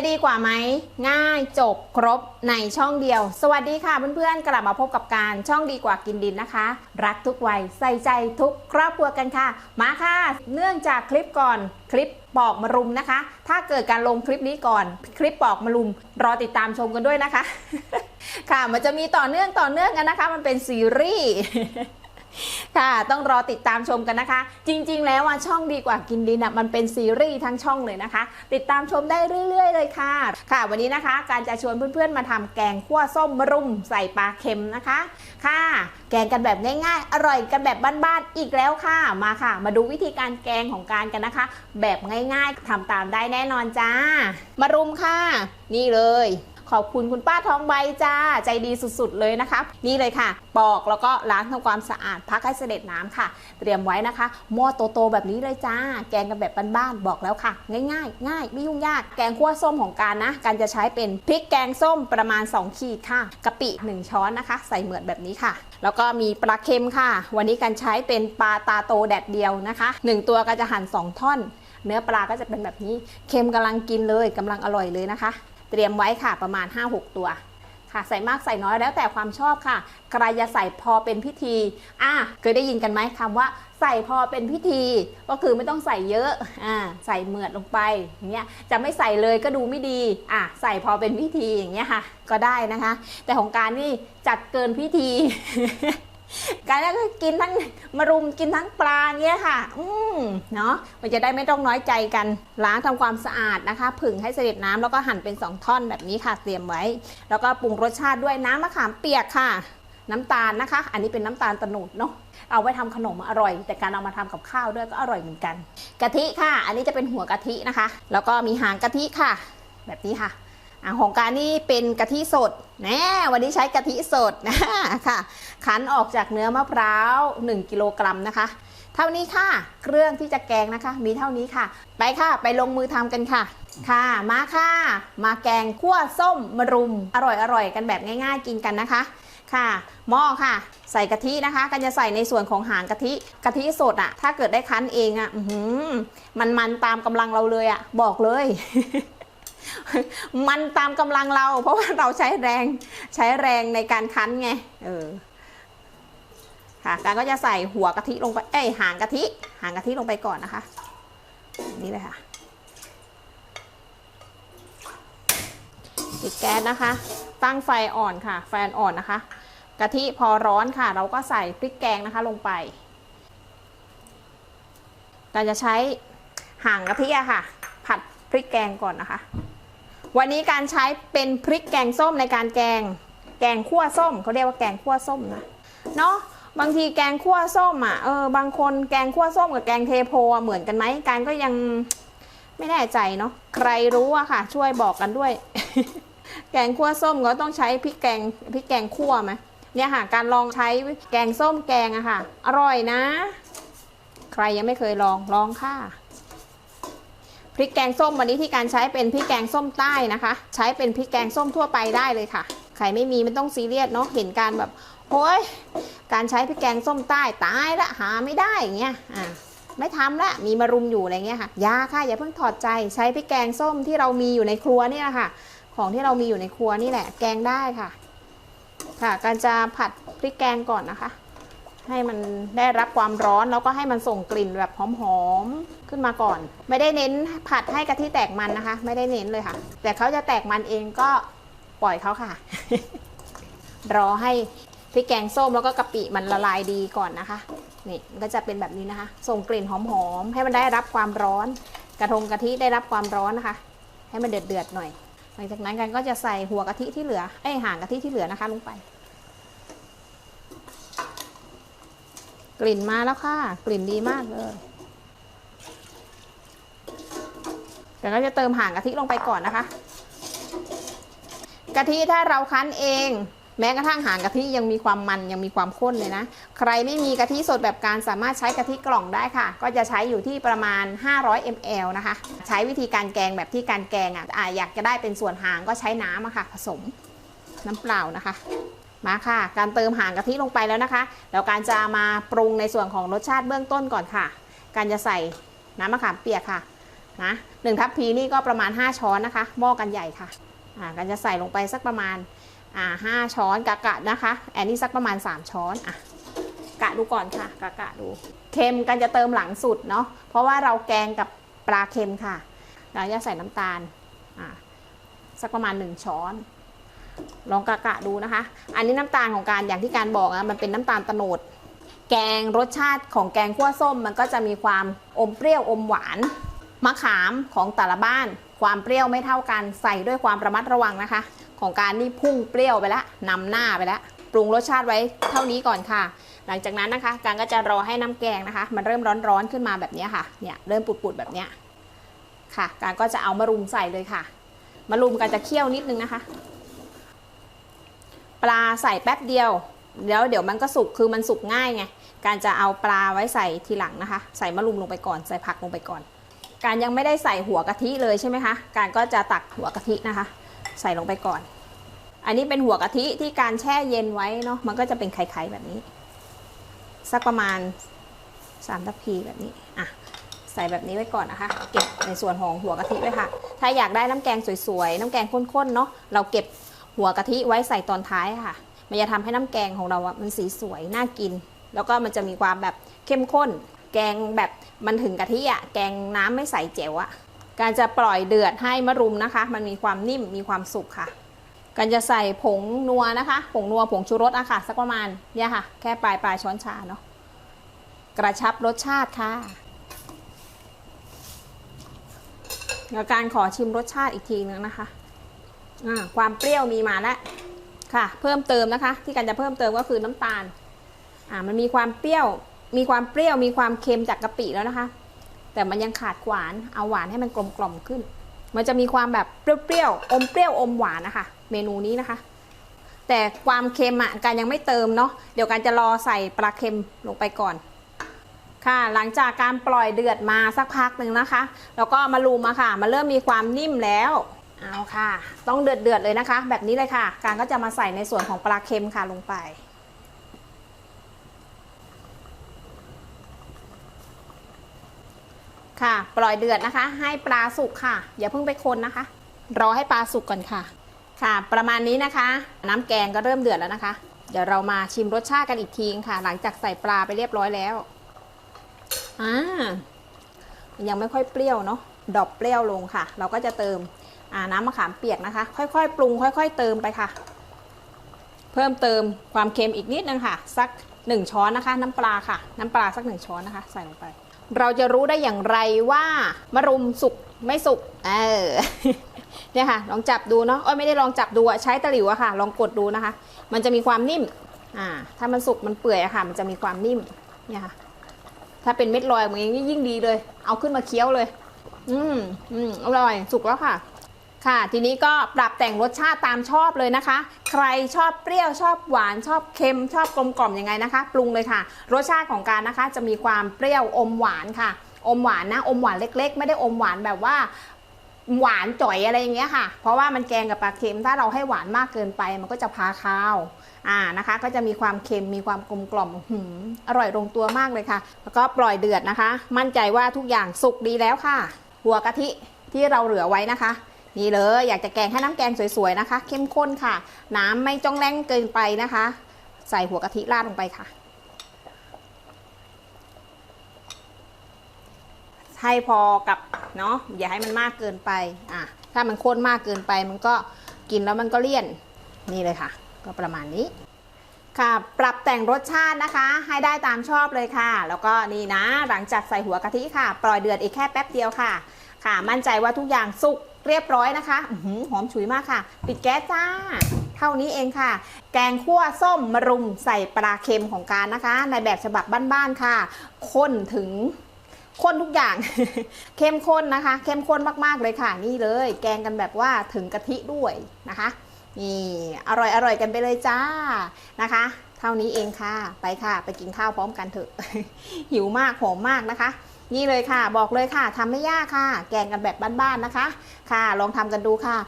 จะดีกว่าไหม ง่ายจบครบในช่องเดียว สวัสดีค่ะเพื่อนๆ กลับมาพบกับการช่องดีกว่ากินดินนะคะ รักทุกวัยใส่ใจทุกครอบครัวกันค่ะ มาค่ะ เนื่องจากคลิปก่อนคลิปปอกมารุมนะคะ ถ้าเกิดการลงคลิปนี้ก่อน คลิปปอกมารุม รอติดตามชมกันด้วยนะคะ ค่ะมันจะมีต่อเนื่องต่อเนื่องกันนะคะ มันเป็นซีรีส์ ค่ะต้องรอติดตามชมกันนะคะ จริง ๆ แล้วว่าช่องดีกว่ากินดินอะมันเป็นซีรีส์ทั้งช่องเลยนะคะ ติดตามชมได้เรื่อย ๆ เลยค่ะ ค่ะ วันนี้นะคะ การจะชวนเพื่อนๆมาทำแกงคั่วส้มมะรุมใส่ปลาเค็มนะคะ ค่ะ แกงกันแบบง่ายๆ อร่อยกันแบบบ้านๆอีกแล้วค่ะ มาค่ะ มาดูวิธีการแกงของการกันนะคะ แบบง่ายๆทำตามได้แน่นอนจ้ามารุมค่ะ นี่เลย ขอบคุณคุณป้าทองใบจ้า ใจดีสุดๆเลยนะคะ นี่เลยค่ะ ปอกแล้วก็ล้างทำความสะอาดพักให้เสด็จน้ำค่ะ เตรียมไว้นะคะ หม้อโตๆแบบนี้เลยจ้า แกงกันแบบบ้านๆบอกแล้วค่ะ ง่ายๆ ง่ายไม่ยุ่งยากแกงคั่วส้มของการนะ การจะใช้เป็นพริกแกงส้มประมาณ 2 ขีดค่ะกะปิ 1 ช้อนนะคะ ใส่เหมือนแบบนี้ค่ะ แล้วก็มีปลาเค็มค่ะ วันนี้การใช้เป็นปลาตาโตแดดเดียวนะคะหนึ่งตัวก็จะหั่นสองท่อนเนื้อปลาก็จะเป็นแบบนี้ เค็มกำลังกินเลยกำลังอร่อยเลยนะคะ เตรียมไว้ค่ะประมาณ 5-6 ตัวค่ะใส่มากใส่น้อยแล้วแต่ความชอบค่ะใครจะใส่พอเป็นพิธีอะเคยได้ยินกันไหมคำว่าใส่พอเป็นพิธี ก็คือไม่ต้องใส่เยอะอ่าใส่เหมือดลงไปอย่างเงี้ยจะไม่ใส่เลยก็ดูไม่ดีอะใส่พอเป็นพิธีอย่างเงี้ยค่ะ ก็ได้นะคะ แต่ของการนี่จัดเกินพิธี การก็กินทั้งมารุมกินทั้งปลาเงี้ยค่ะ อืมเนาะมันจะได้ไม่ต้องน้อยใจกัน ล้างทำความสะอาดนะคะ ผึ่งให้เสด็จน้ำแล้วก็หั่นเป็น 2 ท่อนแบบนี้ค่ะ เตรียมไว้ แล้วก็ปรุงรสชาติด้วยน้ำมะขามเปียกค่ะ น้ำตาลนะคะ อันนี้เป็นน้ำตาลตะโนดเนาะเอาไว้ทำขนมอร่อย แต่การเอามาทำกับข้าวด้วยก็อร่อยเหมือนกัน กะทิค่ะ อันนี้จะเป็นหัวกะทินะคะ แล้วก็มีหางกะทิค่ะ แบบนี้ค่ะ อ่าของการนี่เป็นกะทิสดแน่วันนี้ใช้กะทิสดนะค่ะคั้นออกจากเนื้อมะพร้าว 1 กิโลกรัมนะคะ เท่านี้ค่ะ เครื่องที่จะแกงนะคะ มีเท่านี้ค่ะ ไปค่ะไปลงมือทำกันค่ะ ค่ะมาค่ะ มาแกงคั่วส้มมะรุมอร่อยอร่อยกันแบบง่าย ๆ กินกันนะคะค่ะหม้อค่ะ ใส่กะทินะคะกันจะใส่ในส่วนของหางกะทิกะทิสดอะถ้าเกิดได้คั้นเองอะมันมันตามกำลังเราเลยอะบอกเลย มันตามกำลังเรา เพราะว่าเราใช้แรงใช้แรงในการคั้นไงเออค่ะการก็จะใส่หัวกะทิลงไปเอ้ยหางกะทิหางกะทิลงไปก่อนนะคะ นี่เลยค่ะปิดแก๊สนะคะ ตั้งไฟอ่อนค่ะ ไฟอ่อนนะคะ กะทิพอร้อนค่ะ เราก็ใส่พริกแกงนะคะลงไปการจะใช้หางกะทิอะค่ะ ผัดพริกแกงก่อนนะคะ วันนี้การใช้เป็นพริกแกงส้มในการแกง แกงคั่วส้มเขาเรียกว่าแกงคั่วส้มนะเนาะบางทีแกงคั่วส้มอะเออบางคนแกงคั่วส้มกับแกงเทโพเหมือนกันไหมการก็ยังไม่แน่ใจเนาะใครรู้อะค่ะ ช่วยบอกกันด้วย แกงคั่วส้มก็ต้องใช้พริกแกงพริกแกงคั่วไหมเนี่ยค่ะ การลองใช้แกงส้มแกงอะค่ะ อร่อยนะ ใครยังไม่เคยลองลองค่ะ พริกแกงส้มวันนี้ที่การใช้เป็นพริกแกงส้มใต้นะคะ ใช้เป็นพริกแกงส้มทั่วไปได้เลยค่ะ ใครไม่มีไม่ต้องซีเรียสเนาะเห็นการแบบโอ้ยการใช้พริกแกงส้มใต้ตายละหาไม่ได้อย่างเงี้ยอ่าไม่ทำละมีมารุมอยู่อะไรเงี้ยค่ะยาค่ะอย่าเพิ่งถอดใจใช้พริกแกงส้มที่เรามีอยู่ในครัวนี่แหละค่ะ ของที่เรามีอยู่ในครัวนี่แหละ แกงได้ค่ะ ค่ะ การจะผัดพริกแกงก่อนนะคะ ให้มันได้รับความร้อนแล้วก็ให้มันส่งกลิ่นแบบหอมๆขึ้นมาก่อน ไม่ได้เน้นผัดให้กะทิแตกมันนะคะ ไม่ได้เน้นเลยค่ะ แต่เขาจะแตกมันเองก็ปล่อยเขาค่ะ รอให้พริกแกงส้มแล้วก็กะปิมันละลายดีก่อนนะคะนี่มันก็จะเป็นแบบนี้นะคะ ส่งกลิ่นหอมๆให้มันได้รับความร้อน กระทงกะทิได้รับความร้อนนะคะ ให้มันเดือดๆหน่อย หลังจากนั้นกันก็จะใส่หัวกะทิที่เหลือไอหางกะทิที่เหลือนะคะ ลงไป กลิ่นมาแล้วค่ะ กลิ่นดีมากเลยเดี๋ยวเราจะเติมห่างกะทิลงไปก่อนนะคะ กะทิถ้าเราคั้นเอง แม้กระทั่งหางกะทิยังมีความมันยังมีความข้นเลยนะ ใครไม่มีกะทิสดแบบการสามารถใช้กะทิกล่องได้ค่ะ ก็จะใช้อยู่ที่ประมาณ 500 ml นะคะ ใช้วิธีการแกงแบบที่การแกงอะอะอยากจะได้เป็นส่วนหางก็ใช้น้ำอะค่ะ ผสมน้ำเปล่านะคะ มาค่ะ การเติมหางกะทิลงไปแล้วนะคะ แล้วการจะมาปรุงในส่วนของรสชาติเบื้องต้นก่อนค่ะ การจะใส่น้ำมะขามเปียกค่ะนะหนึ่งทัพพีนี่ก็ประมาณ 5 ช้อนนะคะ หม้อกันใหญ่ค่ะอ่ากันจะใส่ลงไปสักประมาณอ่าห้าช้อนกะกะนะคะ แอนนี่สักประมาณ 3 ช้อนอะกะดูก่อนค่ะกะกะดู เค็มกันจะเติมหลังสุดเนาะ เพราะว่าเราแกงกับปลาเค็มค่ะเราจะใส่น้ำตาลอ่าสักประมาณ 1 ช้อน ลองกะกะดูนะคะ อันนี้น้ำตาลของการอย่างที่การบอกนะมันเป็นน้ำตาลตโนด แกงรสชาติของแกงคั่วส้ม มันก็จะมีความอมเปรี้ยวอมหวานมะขามของแต่ละบ้าน ความเปรี้ยวไม่เท่ากันใส่ด้วยความระมัดระวังนะคะ ของการนี่พุ่งเปรี้ยวไปแล้วนำหน้าไปแล้วปรุงรสชาติไว้เท่านี้ก่อนค่ะ หลังจากนั้นนะคะ การก็จะรอให้น้ำแกงนะคะ มันเริ่มร้อนๆขึ้นมาแบบนี้ค่ะเนี่ยเริ่มปุดๆแบบนี้ค่ะ การก็จะเอามารุมใส่เลยค่ะมารุมกันจะเคี่ยวนิดนึงนะคะ ปลาใส่แป๊บเดียวแล้วเดี๋ยวมันก็สุกคือมันสุกง่ายไงการจะเอาปลาไว้ใส่ทีหลังนะคะ ใส่มะรุมลงไปก่อนใส่ผักลงไปก่อน การยังไม่ได้ใส่หัวกะทิเลยใช่ไหมคะ การก็จะตักหัวกะทินะคะ ใส่ลงไปก่อน อันนี้เป็นหัวกะทิที่การแช่เย็นไว้เนาะมันก็จะเป็นไข่ๆแบบนี้ สักประมาณ3ทัพพีแบบนี้อะใส่แบบนี้ไว้ก่อนนะคะ เก็บในส่วนของหัวกะทิไว้ค่ะ ถ้าอยากได้น้ำแกงสวยๆ น้ำแกงข้นๆเนาะเราเก็บ หัวกะทิไว้ใส่ตอนท้ายค่ะ มันจะทำให้น้ำแกงของเราอะมันสีสวยน่ากิน แล้วก็มันจะมีความแบบเข้มข้น แกงแบบมันถึงกะทิอะแกงน้ำไม่ใส่เจ๋วอะการจะปล่อยเดือดให้มะรุมนะคะ มันมีความนิ่มมีความสุกค่ะ การจะใส่ผงนัวนะคะ ผงนัวผงชูรสอะค่ะ สักประมาณเนี่ยค่ะ แค่ปลายปลายช้อนชาเนาะกระชับรสชาติค่ะเดี๋ยวการขอชิมรสชาติอีกทีนึงนะคะ ความเปรี้ยวมีมาแล้วค่ะ เพิ่มเติมนะคะ ที่กันจะเพิ่มเติมก็คือน้ำตาล อ่ามันมีความเปรี้ยว มีความเปรี้ยวมีความเค็มจากกะปิแล้วนะคะ แต่มันยังขาดหวานเอาหวานให้มันกลมกล่อมขึ้น มันจะมีความแบบเปรี้ยวๆอมเปรี้ยวอมหวานนะคะ เมนูนี้นะคะ แต่ความเค็มอะการยังไม่เติมเนาะเดี๋ยวการจะรอใส่ปลาเค็มลงไปก่อนค่ะหลังจากการปล่อยเดือดมาสักพักหนึ่งนะคะ แล้วก็มาลูมอะค่ะ มันเริ่มมีความนิ่มแล้ว เอาค่ะ ต้องเดือดเดือดเลยนะคะ แบบนี้เลยค่ะ การก็จะมาใส่ในส่วนของปลาเค็มค่ะลงไป ค่ะ ปล่อยเดือดนะคะ ให้ปลาสุกค่ะ อย่าเพิ่งไปคนนะคะ รอให้ปลาสุกก่อนค่ะ ค่ะ ประมาณนี้นะคะ น้ำแกงก็เริ่มเดือดแล้วนะคะ เดี๋ยวเรามาชิมรสชาติกันอีกทีค่ะ หลังจากใส่ปลาไปเรียบร้อยแล้วอ่ายังไม่ค่อยเปรี้ยวเนาะดรอปเปรี้ยวลงค่ะ เราก็จะเติม น้ำมะขามเปียกนะคะ ค่อยๆ ปรุง ค่อย ๆ เติมไปค่ะ เพิ่มเติมความเค็มอีกนิดนึงค่ะ สัก 1 ช้อนนะคะ น้ำปลาค่ะ น้ำปลาสัก 1 ช้อนนะคะ ใส่ลงไป เราจะรู้ได้อย่างไรว่ามะรุมสุกไม่สุกเออเนี่ยค่ะลองจับดูเนาะโอ้ยไม่ได้ลองจับดูอะใช้ตะหลิวอะค่ะ ลองกดดูนะคะ มันจะมีความนิ่มอ่าถ้ามันสุกมันเปื่อยอะค่ะ มันจะมีความนิ่มเนี่ยค่ะ ถ้าเป็นเม็ดลอยมันยิ่งดีเลย เอาขึ้นมาเคี้ยวเลย อืมอืมอร่อยสุกแล้วค่ะ ค่ะ ทีนี้ก็ปรับแต่งรสชาติตามชอบเลยนะคะ ใครชอบเปรี้ยวชอบหวานชอบเค็มชอบกลมกล่อมยังไงนะคะ ปรุงเลยค่ะ รสชาติของการนะคะจะมีความเปรี้ยวอมหวานค่ะ อมหวานนะอมหวานเล็ก ๆ ไม่ได้อมหวานแบบว่าหวานจ่อยอะไรอย่างเงี้ยค่ะ เพราะว่ามันแกงกับปลาเค็มถ้าเราให้หวานมากเกินไป มันก็จะพาคาว อ่านะคะ ก็จะมีความเค็มมีความกลมกล่อมหืออร่อยลงตัวมากเลยค่ะ แล้วก็ปล่อยเดือดนะคะ มั่นใจว่าทุกอย่างสุกดีแล้วค่ะ หัวกะทิที่เราเหลือไว้นะคะ นี่เลยอยากจะแกงให้น้ำแกงสวยๆนะคะ เข้มข้นค่ะ น้ำไม่จ้องแรงเกินไปนะคะ ใส่หัวกะทิราดลงไปค่ะ ให้พอกับเนาะอย่าให้มันมากเกินไปอะถ้ามันข้นมากเกินไปมันก็กินแล้วมันก็เลี่ยนนี่เลยค่ะ ก็ประมาณนี้ค่ะปรับแต่งรสชาตินะคะ ให้ได้ตามชอบเลยค่ะ แล้วก็นี่นะหลังจากใส่หัวกะทิค่ะ ปล่อยเดือดอีกแค่แป๊บเดียวค่ะ ค่ะ มั่นใจว่าทุกอย่างสุก เรียบร้อยนะคะอหอหอมฉุยมากค่ะ ปิดแก๊สจ้า เท่านี้เองค่ะ แกงคั่วส้มมะรุมใส่ปลาเค็มของการนะคะ ในแบบฉบับบ้านๆค่ะข้นถึงข้นทุกอย่าง เข้มข้นนะคะ เข้มข้นมากๆเลยค่ะ นี่เลย แกงกันแบบว่าถึงกะทิด้วยนะคะนี่อร่อยอร่อยกันไปเลยจ้านะคะ เท่านี้เองค่ะ ไปค่ะ ไปกินข้าวพร้อมกันเถอะ หิวมากหอมมากนะคะ นี่เลยค่ะ บอกเลยค่ะทำไม่ยากค่ะ แกงกันแบบบ้านๆนะคะ ค่ะ ลองทำกันดูค่ะ